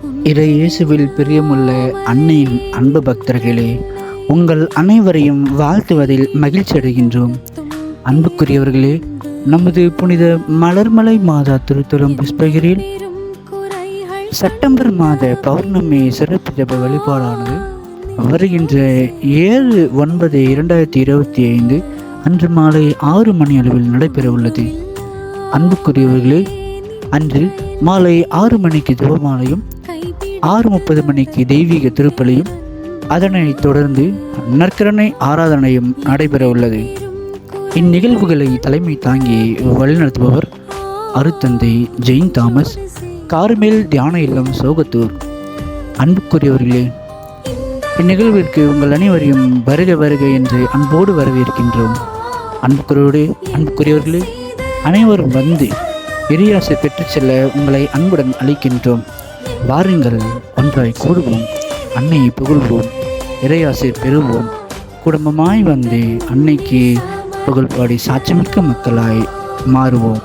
இறை இயேசுவில் பிரியமுள்ள அன்னையின் அன்பு பக்தர்களே உங்கள் அனைவரையும் வாழ்த்துவதில் மகிழ்ச்சி அடைகின்றோம். அன்புக்குரியவர்களே நமது புனித மலர்மலை மாதா திருத்தலம் புஷ்பகிரில் செப்டம்பர் மாத பௌர்ணமி சிறப்பு ஜப வழிபாடானது வருகின்ற ஏழு ஒன்பது இரண்டாயிரத்தி இருபத்தி ஐந்து அன்று மாலை ஆறு மணி அளவில் நடைபெற உள்ளது. அன்புக்குரியவர்களே அன்று மாலை ஆறு மணிக்கு ஜபமாலையும் ஆறு முப்பது மணிக்கு தெய்வீக திருப்பலியும் அதனைத் தொடர்ந்து நற்கரணை ஆராதனையும் நடைபெற உள்ளது. இந்நிகழ்வுகளை தலைமை தாங்கி வழிநடத்துபவர் அருத்தந்தை ஜெயின் தாமஸ் கார்மேல் தியான இல்லம் சோகத்தூர். அன்புக்குரியவர்களே இந்நிகழ்விற்கு உங்கள் அனைவரையும் வருக வருக என்று அன்போடு வரவேற்கின்றோம். அன்புக்குரியவர்களே அன்புக்குரியவர்களே அனைவரும் வந்து பெரியாசை பெற்றுச் செல்ல உங்களை அன்புடன் அளிக்கின்றோம் வாருங்கள் ஒன்றாய் கூடுவோம் அன்னையை புகழ்வோம் இறையாசை பெறுவோம். குடும்பமாய் வந்து அன்னைக்கு புகழ்பாடி சாட்சிமிக்க மக்களாய் மாறுவோம்.